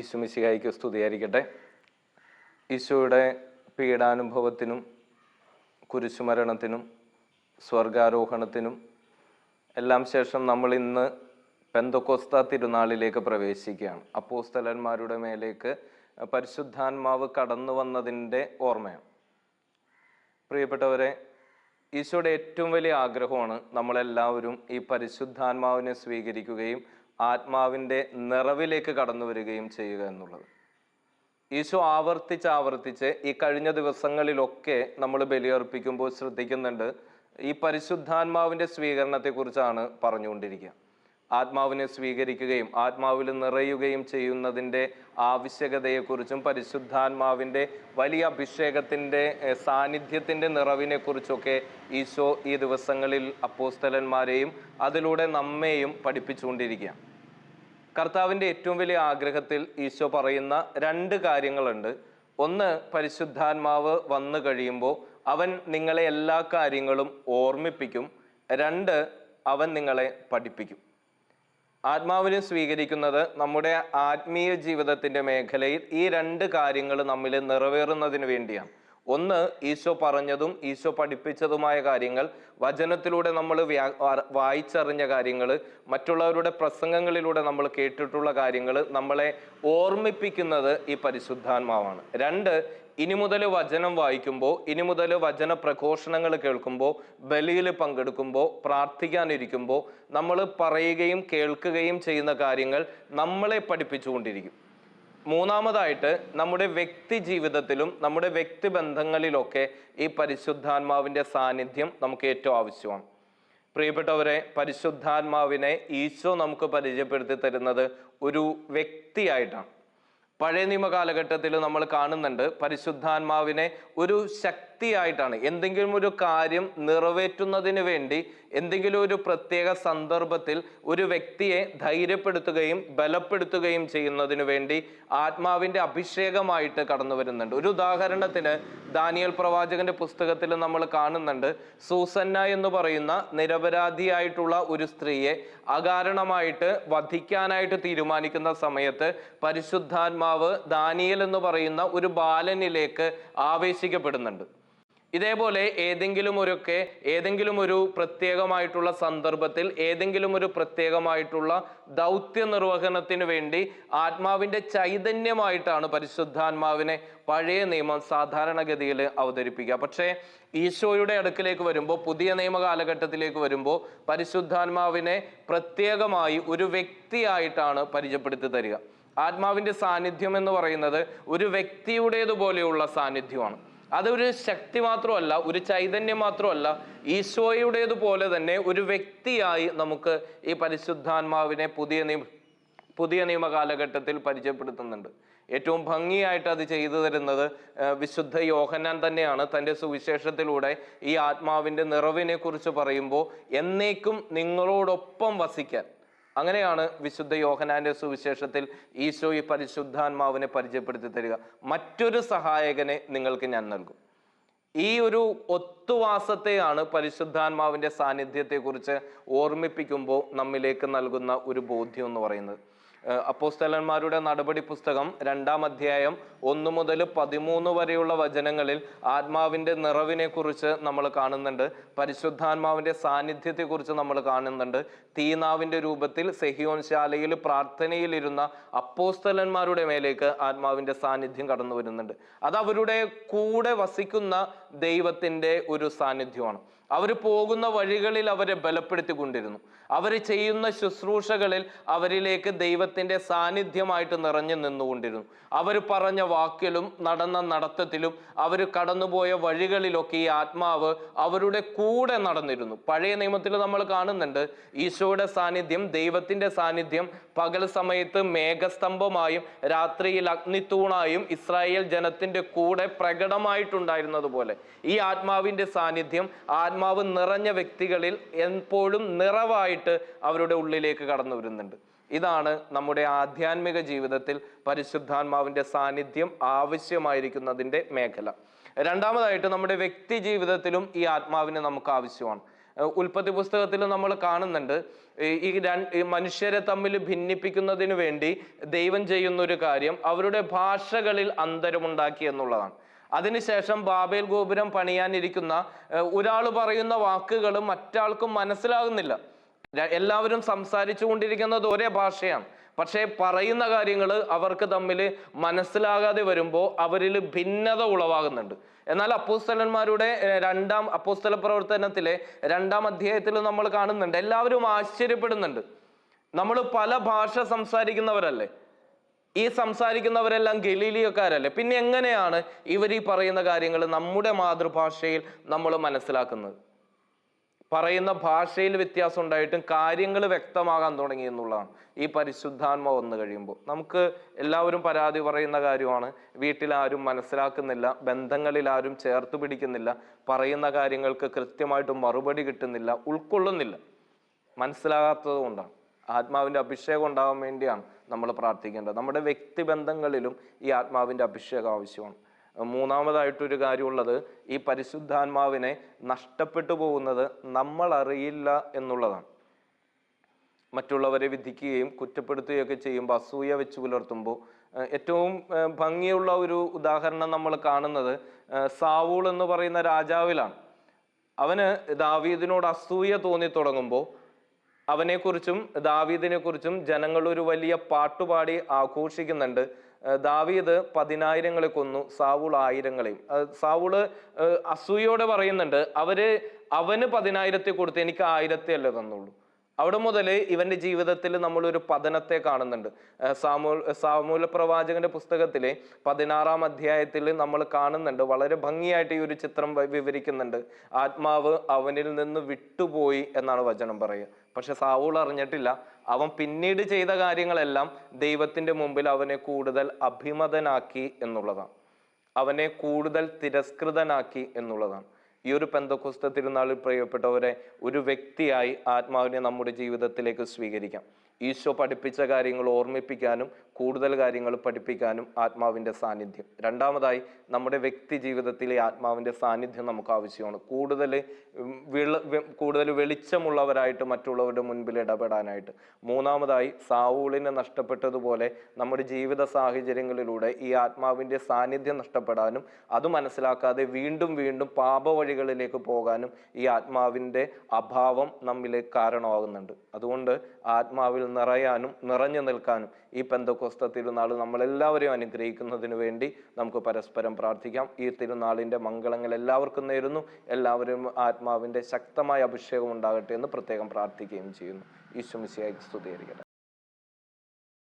ഈശുമിശിഹായിക്ക് സ്തുതിയായിരിക്കട്ടെ. ഈശോയുടെ പീഡാനുഭവത്തിനും കുരിശുമരണത്തിനും സ്വർഗാരോഹണത്തിനും എല്ലാം ശേഷം നമ്മൾ ഇന്ന് പെന്തക്കൊസ്ത തിരുനാളിലേക്ക് പ്രവേശിക്കുകയാണ്. അപ്പോസ്തലന്മാരുടെ മേലേക്ക് പരിശുദ്ധാത്മാവ് കടന്നു വന്നതിന്റെ ഓർമ്മയാണ്. പ്രിയപ്പെട്ടവരെ ഈശോയുടെ ഏറ്റവും വലിയ ആഗ്രഹമാണ് നമ്മളെല്ലാവരും ഈ പരിശുദ്ധാത്മാവിനെ സ്വീകരിക്കുകയും ആത്മാവിന്റെ നിറവിലേക്ക് കടന്നു വരികയും ചെയ്യുക എന്നുള്ളത്. ഈശോ ആവർത്തിച്ച് ആവർത്തിച്ച് ഈ കഴിഞ്ഞ ദിവസങ്ങളിലൊക്കെ നമ്മൾ ബലിയർപ്പിക്കുമ്പോൾ ശ്രദ്ധിക്കുന്നുണ്ട് ഈ പരിശുദ്ധാത്മാവിന്റെ സ്വീകരണത്തെക്കുറിച്ചാണ് പറഞ്ഞുകൊണ്ടിരിക്കുക. ആത്മാവിനെ സ്വീകരിക്കുകയും ആത്മാവിൽ നിറയുകയും ചെയ്യുന്നതിന്റെ ആവശ്യകതയെക്കുറിച്ചും പരിശുദ്ധാത്മാവിന്റെ വലിയ അഭിഷേകത്തിന്റെ സാന്നിധ്യത്തിന്റെ നിറവിനെക്കുറിച്ചൊക്കെ ഈശോ ഈ ദിവസങ്ങളിൽ അപ്പോസ്തലന്മാരെയും അതിലൂടെ നമ്മെയും പഠിപ്പിച്ചുകൊണ്ടിരിക്കുക. കർത്താവിന്റെ ഏറ്റവും വലിയ ആഗ്രഹത്തിൽ ഈശോ പറയുന്ന രണ്ട് കാര്യങ്ങളുണ്ട്. ഒന്ന് പരിശുദ്ധാത്മാവ് വന്നു കഴിയുമ്പോൾ അവൻ നിങ്ങളെ എല്ലാ കാര്യങ്ങളും ഓർമ്മിപ്പിക്കും. രണ്ട് അവൻ നിങ്ങളെ പഠിപ്പിക്കും. ആത്മാവിനെ സ്വീകരിക്കുന്നത് നമ്മുടെ ആത്മീയ ജീവിതത്തിന്റെ മേഖലയിൽ ഈ രണ്ട് കാര്യങ്ങൾ നമ്മിൽ നിറവേറുന്നതിന് വേണ്ടിയാണ്. ഒന്ന് ഈശോ പറഞ്ഞതും ഈശോ പഠിപ്പിച്ചതുമായ കാര്യങ്ങൾ വചനത്തിലൂടെ നമ്മൾ വ്യാ- വായിച്ചറിഞ്ഞ കാര്യങ്ങൾ മറ്റുള്ളവരുടെ പ്രസംഗങ്ങളിലൂടെ നമ്മൾ കേട്ടിട്ടുള്ള കാര്യങ്ങൾ നമ്മളെ ഓർമ്മിപ്പിക്കുന്നത് ഈ പരിശുദ്ധാത്മാവാണ്. രണ്ട് ഇനി മുതൽ വചനം വായിക്കുമ്പോൾ ഇനി മുതൽ വചന പ്രഘോഷണങ്ങൾ കേൾക്കുമ്പോൾ ബലിയിൽ പങ്കെടുക്കുമ്പോൾ പ്രാർത്ഥിക്കാനിരിക്കുമ്പോൾ നമ്മൾ പറയുകയും കേൾക്കുകയും ചെയ്യുന്ന കാര്യങ്ങൾ നമ്മളെ പഠിപ്പിച്ചുകൊണ്ടിരിക്കും. മൂന്നാമതായിട്ട് നമ്മുടെ വ്യക്തി ജീവിതത്തിലും നമ്മുടെ വ്യക്തി ബന്ധങ്ങളിലൊക്കെ ഈ പരിശുദ്ധാത്മാവിന്റെ സാന്നിധ്യം നമുക്ക് ഏറ്റവും ആവശ്യമാണ്. പ്രിയപ്പെട്ടവരെ പരിശുദ്ധാത്മാവിനെ ഈശോ നമുക്ക് പരിചയപ്പെടുത്തി തരുന്നത് ഒരു വ്യക്തിയായിട്ടാണ്. പഴയ നിയമ കാലഘട്ടത്തിൽ നമ്മൾ കാണുന്നുണ്ട് പരിശുദ്ധാത്മാവിനെ ഒരു ശക്തിയായിട്ടാണ്. എന്തെങ്കിലും ഒരു കാര്യം നിറവേറ്റുന്നതിന് വേണ്ടി എന്തെങ്കിലും ഒരു പ്രത്യേക സന്ദർഭത്തിൽ ഒരു വ്യക്തിയെ ധൈര്യപ്പെടുത്തുകയും ബലപ്പെടുത്തുകയും ചെയ്യുന്നതിന് വേണ്ടി ആത്മാവിന്റെ അഭിഷേകമായിട്ട് കടന്നു വരുന്നുണ്ട്. ഒരു ഉദാഹരണത്തിന് ദാനിയൽ പ്രവാചകന്റെ പുസ്തകത്തിൽ നമ്മൾ കാണുന്നുണ്ട് സൂസന്ന എന്ന് പറയുന്ന നിരപരാധിയായിട്ടുള്ള ഒരു സ്ത്രീയെ അകാരണമായിട്ട് വധിക്കാനായിട്ട് തീരുമാനിക്കുന്ന സമയത്ത് പരിശുദ്ധാത്മാവ് ദാനിയൽ എന്ന് പറയുന്ന ഒരു ബാലനിലേക്ക് ആവേശിക്കപ്പെടുന്നുണ്ട്. ഇതേപോലെ ഏതെങ്കിലും ഒരുക്കെ ഏതെങ്കിലും ഒരു പ്രത്യേകമായിട്ടുള്ള സന്ദർഭത്തിൽ ഏതെങ്കിലും ഒരു പ്രത്യേകമായിട്ടുള്ള ദൗത്യ നിർവഹണത്തിന് വേണ്ടി ആത്മാവിന്റെ ചൈതന്യമായിട്ടാണ് പരിശുദ്ധാത്മാവിനെ പഴയ നിയമം സാധാരണഗതിയിൽ അവതരിപ്പിക്കുക. പക്ഷേ ഈശോയുടെ അടുക്കിലേക്ക് വരുമ്പോൾ പുതിയ നിയമ കാലഘട്ടത്തിലേക്ക് വരുമ്പോൾ പരിശുദ്ധാത്മാവിനെ പ്രത്യേകമായി ഒരു വ്യക്തിയായിട്ടാണ് പരിചയപ്പെടുത്തി തരിക. ആത്മാവിന്റെ സാന്നിധ്യം എന്ന് പറയുന്നത് ഒരു വ്യക്തിയുടേതുപോലെയുള്ള സാന്നിധ്യമാണ്. അതൊരു ശക്തി മാത്രമല്ല ഒരു ചൈതന്യം മാത്രമല്ല ഈശോയുടേതുപോലെ തന്നെ ഒരു വ്യക്തിയായി നമുക്ക് ഈ പരിശുദ്ധാത്മാവിനെ പുതിയ നിയമ പുതിയ നിയമ കാലഘട്ടത്തിൽ പരിചയപ്പെടുത്തുന്നുണ്ട്. ഏറ്റവും ഭംഗിയായിട്ട് അത് ചെയ്തു തരുന്നത് വിശുദ്ധ യോഹന്നാൻ തന്നെയാണ്. തന്റെ സുവിശേഷത്തിലൂടെ ഈ ആത്മാവിന്റെ നിറവിനെ കുറിച്ച് പറയുമ്പോൾ എന്നേക്കും നിങ്ങളോടൊപ്പം വസിക്കാൻ അങ്ങനെയാണ് വിശുദ്ധ യോഹനാന്റെ സുവിശേഷത്തിൽ ഈശോ ഈ പരിശുദ്ധാത്മാവിനെ പരിചയപ്പെടുത്തി തരിക. മറ്റൊരു സഹായകനെ നിങ്ങൾക്ക് ഞാൻ നൽകും. ഈ ഒരു ഒത്തുവാസത്തെയാണ് പരിശുദ്ധാത്മാവിന്റെ സാന്നിധ്യത്തെക്കുറിച്ച് ഓർമ്മിപ്പിക്കുമ്പോൾ നമ്മിലേക്ക് നൽകുന്ന ഒരു ബോധ്യം എന്ന് പറയുന്നത്. അപ്പോസ്തലന്മാരുടെ നടപടി പുസ്തകം രണ്ടാം അധ്യായം ഒന്ന് മുതൽ പതിമൂന്ന് വരെയുള്ള വചനങ്ങളിൽ ആത്മാവിന്റെ നിറവിനെ കുറിച്ച് നമ്മൾ കാണുന്നുണ്ട്. പരിശുദ്ധാത്മാവിന്റെ സാന്നിധ്യത്തെക്കുറിച്ച് നമ്മൾ കാണുന്നുണ്ട്. തീനാവിന്റെ രൂപത്തിൽ സെഹിയോൻ ശാലയിൽ പ്രാർത്ഥനയിലിരുന്ന അപ്പോസ്തലന്മാരുടെ മേലേക്ക് ആത്മാവിന്റെ സാന്നിധ്യം കടന്നു വരുന്നുണ്ട് അത് അവരുടെ കൂടെ വസിക്കുന്ന ദൈവത്തിന്റെ ഒരു സാന്നിധ്യമാണ്. അവർ പോകുന്ന വഴികളിൽ അവരെ ബലപ്പെടുത്തിക്കൊണ്ടിരുന്നു. അവർ ചെയ്യുന്ന ശുശ്രൂഷകളിൽ അവരിലേക്ക് ദൈവത്തിന്റെ സാന്നിധ്യമായിട്ട് നിറഞ്ഞു നിന്നുകൊണ്ടിരുന്നു. അവർ പറഞ്ഞ വാക്കിലും നടന്ന നടത്തത്തിലും അവർ കടന്നുപോയ വഴികളിലൊക്കെ ഈ ആത്മാവ് അവരുടെ കൂടെ നടന്നിരുന്നു. പഴയ നിയമത്തിൽ നമ്മൾ കാണുന്നുണ്ട് ഈശോയുടെ സാന്നിധ്യം ദൈവത്തിന്റെ സാന്നിധ്യം പകൽ സമയത്ത് മേഘസ്തംഭമായും രാത്രിയിൽ അഗ്നിത്തൂണായും ഇസ്രായേൽ ജനത്തിന്റെ കൂടെ പ്രകടമായിട്ടുണ്ടായിരുന്നത് പോലെ ഈ ആത്മാവിന്റെ സാന്നിധ്യം ആത്മാവ് നിറഞ്ഞ വ്യക്തികളിൽ എപ്പോഴും നിറവായിട്ട് അവരുടെ ഉള്ളിലേക്ക് കടന്നു വരുന്നുണ്ട്. ഇതാണ് നമ്മുടെ ആധ്യാത്മിക ജീവിതത്തിൽ പരിശുദ്ധാത്മാവിന്റെ സാന്നിധ്യം ആവശ്യമായിരിക്കുന്നതിന്റെ മേഖല. രണ്ടാമതായിട്ട് നമ്മുടെ വ്യക്തി ജീവിതത്തിലും ഈ ആത്മാവിനെ നമുക്ക് ആവശ്യമാണ്. ഉൽപ്പത്തി പുസ്തകത്തിൽ നമ്മൾ കാണുന്നുണ്ട് ഈ മനുഷ്യരെ തമ്മിൽ ഭിന്നിപ്പിക്കുന്നതിന് വേണ്ടി ദൈവം ചെയ്യുന്ന ഒരു കാര്യം അവരുടെ ഭാഷകളിൽ അന്തരമുണ്ടാക്കി എന്നുള്ളതാണ്. അതിനുശേഷം ബാബേൽ ഗോപുരം പണിയാനിരിക്കുന്ന ഒരാൾ പറയുന്ന വാക്കുകൾ മറ്റാൾക്കും മനസ്സിലാകുന്നില്ല. എല്ലാവരും സംസാരിച്ചു കൊണ്ടിരിക്കുന്നത് ഒരേ ഭാഷയാണ്. പക്ഷേ പറയുന്ന കാര്യങ്ങൾ അവർക്ക് തമ്മിൽ മനസ്സിലാകാതെ വരുമ്പോൾ അവരിൽ ഭിന്നത ഉളവാകുന്നുണ്ട്. എന്നാൽ അപ്പോസ്തലന്മാരുടെ രണ്ടാം അപ്പോസ്തല പ്രവർത്തനത്തിലെ രണ്ടാം അധ്യായത്തിൽ നമ്മൾ കാണുന്നുണ്ട്. എല്ലാവരും ആശ്ചര്യപ്പെടുന്നുണ്ട്. നമ്മൾ പല ഭാഷ സംസാരിക്കുന്നവരല്ലേ? ഈ സംസാരിക്കുന്നവരെല്ലാം ഗലീലിയക്കാരല്ലേ? പിന്നെ എങ്ങനെയാണ് ഇവർ ഈ പറയുന്ന കാര്യങ്ങൾ നമ്മുടെ മാതൃഭാഷയിൽ നമ്മൾ മനസ്സിലാക്കുന്നത്? പറയുന്ന ഭാഷയിൽ വ്യത്യാസം ഉണ്ടായിട്ടും കാര്യങ്ങൾ വ്യക്തമാകാൻ തുടങ്ങി എന്നുള്ളതാണ്. ഈ പരിശുദ്ധാത്മ വന്നു കഴിയുമ്പോൾ. നമുക്ക് എല്ലാവരും പരാതി പറയുന്ന കാര്യമാണ്. വീട്ടിൽ ആരും മനസ്സിലാക്കുന്നില്ല. ബന്ധങ്ങളിൽ ആരും ചേർത്ത് പിടിക്കുന്നില്ല. പറയുന്ന കാര്യങ്ങൾക്ക് കൃത്യമായിട്ട് മറുപടി കിട്ടുന്നില്ല. ഉൾക്കൊള്ളുന്നില്ല. മനസ്സിലാകാത്തത് കൊണ്ടാണ്. ആത്മാവിന്റെ അഭിഷേകം ഉണ്ടാകാൻ വേണ്ടിയാണ്. നമ്മൾ പ്രാർത്ഥിക്കേണ്ടത്. നമ്മുടെ വ്യക്തിബന്ധങ്ങളിലും ഈ ആത്മാവിന്റെ അഭിഷേകം ആവശ്യമാണ്. മൂന്നാമതായിട്ടൊരു കാര്യമുള്ളത് ഈ പരിശുദ്ധാത്മാവിനെ നഷ്ടപ്പെട്ടു പോകുന്നത് നമ്മൾ അറിയില്ല എന്നുള്ളതാണ്. മറ്റുള്ളവരെ വിധിക്കുകയും കുറ്റപ്പെടുത്തുകയും ഒക്കെ ചെയ്യുമ്പോൾ അസൂയ വെച്ച് പുലർത്തുമ്പോൾ ഏറ്റവും ഭംഗിയുള്ള ഒരു ഉദാഹരണം നമ്മൾ കാണുന്നത് സാവൂൾ എന്ന് പറയുന്ന രാജാവിലാണ്. അവന് ദാവീദിനോട് അസൂയ തോന്നി തുടങ്ങുമ്പോൾ അവനെക്കുറിച്ചും ദാവീദിനെ കുറിച്ചും ജനങ്ങൾ ഒരു വലിയ പാട്ടുപാടി ആഘോഷിക്കുന്നുണ്ട്. ദാവീദ് പതിനായിരങ്ങളെ കൊന്നു സാവൂൾ ആയിരങ്ങളെയും. സാവൂൾ അസൂയോടെ പറയുന്നുണ്ട് അവർ അവന് പതിനായിരത്തെ കൊടുത്ത് എനിക്ക് ആയിരത്തെ അല്ലേ തന്നുള്ളൂ. അവിടെ മുതൽ ഇവന്റെ ജീവിതത്തിൽ നമ്മളൊരു പതനത്തെ കാണുന്നുണ്ട്. സാമൂൽ സാമൂല പ്രവാചകന്റെ പുസ്തകത്തിലെ പതിനാറാം അധ്യായത്തിൽ നമ്മൾ കാണുന്നുണ്ട് വളരെ ഭംഗിയായിട്ട് ഈ ഒരു ചിത്രം വിവരിക്കുന്നുണ്ട്. ആത്മാവ് അവനിൽ നിന്ന് വിട്ടുപോയി എന്നാണ് വചനം പറയുക. പക്ഷെ സാവൂൾ അറിഞ്ഞിട്ടില്ല. അവൻ പിന്നീട് ചെയ്ത കാര്യങ്ങളെല്ലാം ദൈവത്തിന്റെ മുമ്പിൽ അവനെ കൂടുതൽ അഭിമതനാക്കി എന്നുള്ളതാണ്. അവനെ കൂടുതൽ തിരസ്കൃതനാക്കി എന്നുള്ളതാണ്. ഈ ഒരു പെന്തക്കുസ്ത തിരുനാളിൽ പ്രിയപ്പെട്ടവരെ ഒരു വ്യക്തിയായി ആത്മാവിനെ നമ്മുടെ ജീവിതത്തിലേക്ക് സ്വീകരിക്കാം. ഈശോ പഠിപ്പിച്ച കാര്യങ്ങൾ ഓർമ്മിപ്പിക്കാനും കൂടുതൽ കാര്യങ്ങൾ പഠിപ്പിക്കാനും ആത്മാവിന്റെ സാന്നിധ്യം. രണ്ടാമതായി നമ്മുടെ വ്യക്തി ജീവിതത്തിലെ ആത്മാവിന്റെ സാന്നിധ്യം നമുക്ക് ആവശ്യമാണ്. കൂടുതൽ കൂടുതൽ വെളിച്ചമുള്ളവരായിട്ട് മറ്റുള്ളവരുടെ മുൻപിൽ ഇടപെടാനായിട്ട്. മൂന്നാമതായി സാവൂളിനെ നഷ്ടപ്പെട്ടതുപോലെ നമ്മുടെ ജീവിത സാഹചര്യങ്ങളിലൂടെ ഈ ആത്മാവിന്റെ സാന്നിധ്യം നഷ്ടപ്പെടാനും അത് മനസ്സിലാക്കാതെ വീണ്ടും വീണ്ടും പാപവഴികളിലേക്ക് പോകാനും ഈ ആത്മാവിന്റെ അഭാവം നമ്മിൽ കാരണമാകുന്നുണ്ട്. അതുകൊണ്ട് ആത്മാവിൽ നിറയാനും നിറഞ്ഞു നിൽക്കാനും ഈ പെന്തക്കോസ്ത തിരുനാൾ നമ്മളെല്ലാവരെയും അനുഗ്രഹിക്കുന്നതിന് വേണ്ടി നമുക്ക് പരസ്പരം പ്രാർത്ഥിക്കാം. ഈ തിരുനാളിന്റെ മംഗളങ്ങൾ എല്ലാവർക്കും നേരുന്നു. എല്ലാവരും ആത്മാവിന്റെ ശക്തമായ അഭിഷേകം ഉണ്ടാകട്ടെ എന്ന് പ്രത്യേകം പ്രാർത്ഥിക്കുകയും ചെയ്യുന്നു. ഈശ്വമിശിയായി സ്തുതിയായിരിക്കട്ടെ